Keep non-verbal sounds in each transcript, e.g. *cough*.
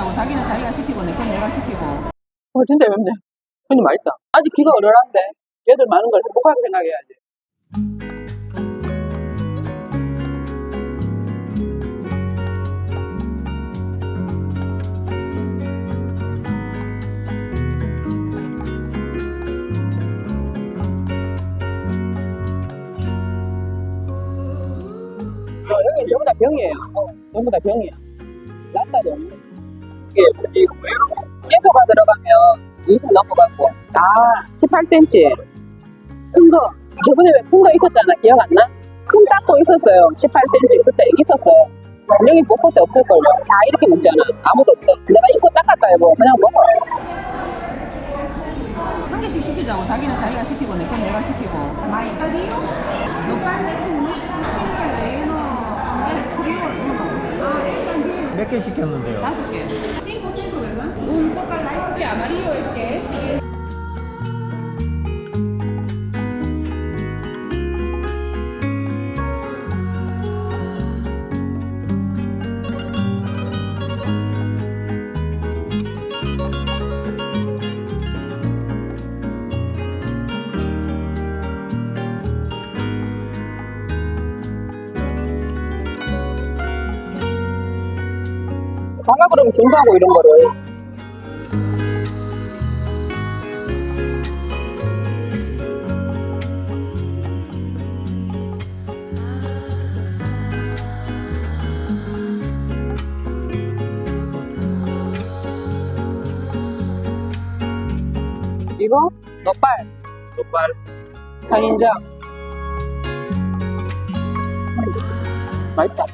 자기는 자기가 시키고 내 건 내가 시키고 어, 진짜 맵네. 근데 맛있다. 아직 귀가 어려한데, 얘들 많은 걸 행복하게 생각해야지. 어, 여기 전부 다 병이에요. 어, 전부 다 병이야. 낫다도 없네. 이게 이거 왜요? 예보가 들어가면 20 넘어가고. 아 18cm 큰 거 저번에 왜 큰 거 있었잖아. 기억 안 나? 큰 닦고 있었어요. 18cm 그때 있었어요. 여기 볶을 때 없을걸요. 다 이렇게 먹잖아. 아무도 없어. 내가 이거 닦았다 해보 그냥 먹어. 한 개씩 시키자고. 자기는 자기가 시키고 내 건 내가 시키고. 많이 따디요? 너 빨리 몇개 시켰는데요? 다섯 개. Un coca light amarillo es que es. 달라 그러면 준다고 이런 거를 이거 너빨 족발. 간인장 맛있다.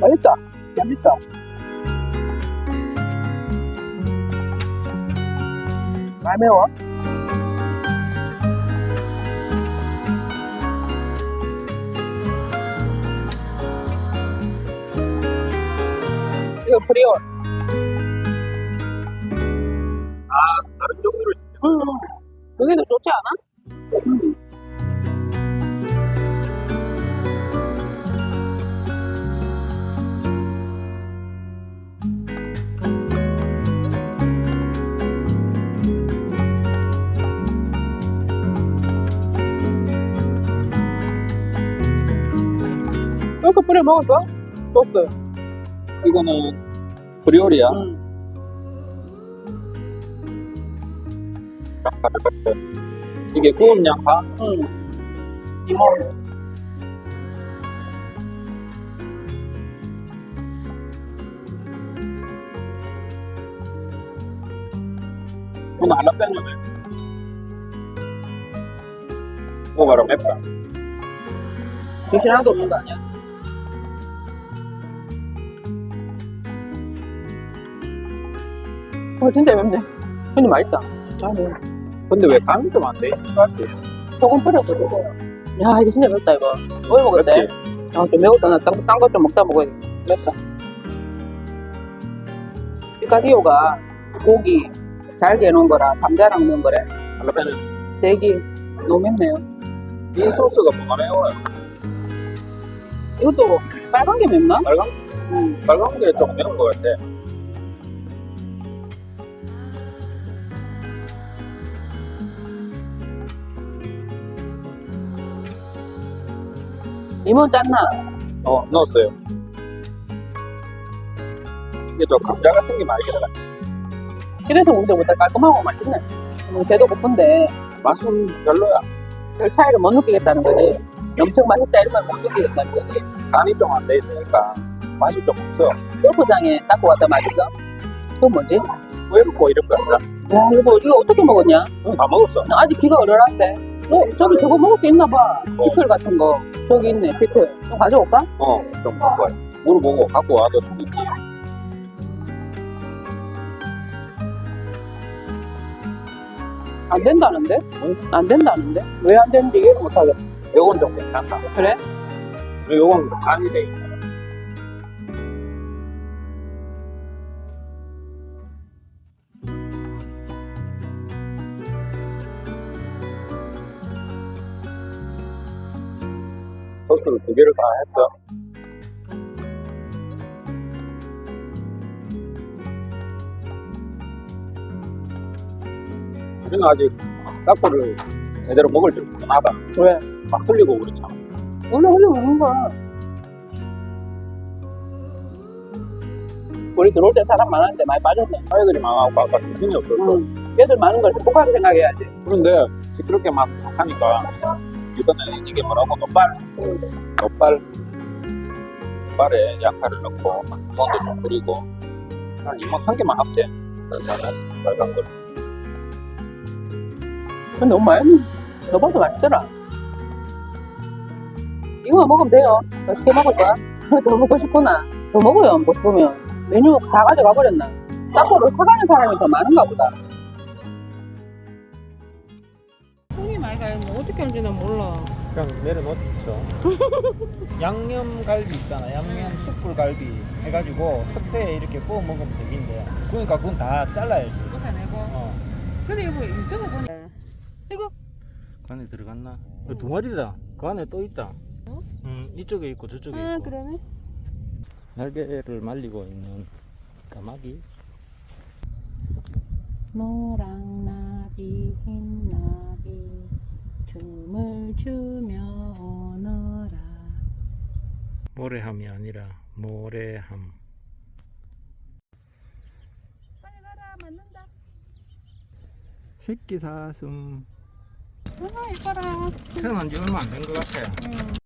맛있다. 재밌다 많이 매워? 이거 프리올. 다른 종류로 시켰 응. 여기도 좋지 않아? 뿌려 먹을까? 소스. 이거는 브리오리야 응. 이게 구운 양파 응. 이모. 이거는 알라페뇨네 먹어봐라 맵다 정신 하나도 없는 거 아니야? 어, 진짜 맵네. 근데 맛있다. 잘해. 근데 왜 간이 좀 안 돼? 있지? 소금 뿌려서 먹어요. 야, 이거 진짜 맵다, 이거. 뭘 먹었대? 아, 좀 매웠다. 나 딴, 딴거 좀 먹다 먹어야 맵다. 피카디오가 고기 잘게 넣은 거라 감자랑 넣은 거래. 알라페뇨 대기 너무 맵네요. 이 소스가 뭐가 매워요? 이것도 빨간 게 맵나? 빨간, 음. 빨간 게 좀 매운 것 같아 이모 짠나? 어 넣었어요 이게 좀 감자 같은 게 많이 들어가 그래서 우리보다 깔끔하고 맛있네. 음, 배도 고픈데 맛은 별로야 별 차이를 못 느끼겠다는 거지. 엄청 맛있다 이런 걸 못 느끼겠다는 거지. 간이 좀 안 돼 있으니까 맛이 좀 없어 골프장에 닦고 왔다 맛있어? 그건 뭐지? 왜 먹고 이런 거 없다? 와 이거 이거 어떻게 먹었냐? 응, 다 먹었어 나 아직 귀가 어려란데. 어 저기 저거 먹을 게 있나 봐. 어. 피클 같은 거. 저기 있네 피클. 좀 가져올까? 어좀 먹고 물어보고 갖고 와도 되겠지 안 된다는데? 응? 안 된다는데? 왜 안 되는지 이해를 못하겠어. 요건 좀 괜찮다 그래? 그리고 요건 간이 돼 있네 소스를 두 개를 다 했어. 우리는 아직 닭고를 제대로 먹을 줄 모르나 봐. 왜? 막 흘리고 그렇잖아. 원래 원래 먹는 거야. 우리 들어올 때 사람 많았는데 많이 빠졌네. 아이들이 많아갖고 아까 정신이 없었어. 응. 얘들 많은 걸 행복하게 생각해야지. 그런데 시끄럽게 막 하니까 이거는 이게 뭐라고 노빨 노빨 노빨에 약화를 넣고 이모도 좀 뿌리고 한 이모 한 개만 합대 그러면은 빨간 걸 근데 너무 많이, 너봐도 맛있더라. 이거만 먹으면 돼요. 맛있게 먹을 거야? *laughs* 더 먹고 싶구나. 더 먹어요, 못 보면. 메뉴 다 가져가 버렸나? 닭고를 사가는 사람이 더 많은가 보다. 가요. 어떻게 하는지 난 몰라. 그냥 내려놓죠. *laughs* 양념 갈비 있잖아. 양념 숯불 갈비 해가지고 석쇠에 이렇게 구워 먹으면 되긴데. 그러니까 그건 다 잘라야지. 쫓아내고. 어. 근데 여보 유튜브 보니 그 안에 들어갔나? 그두 마리다. 그 안에 또 있다. 어? 음, 이쪽에 있고 저쪽에 아 있고. 그러네. 날개를 말리고 있는 까마귀. 노랑 나비 흰 나비 춤을 추며 오너라 모래함이 아니라 모래함. 빨리 가라 맞는다. 새끼 사슴. 아 이뻐라. 태어난 지 얼마 안 된 것 같아. 응.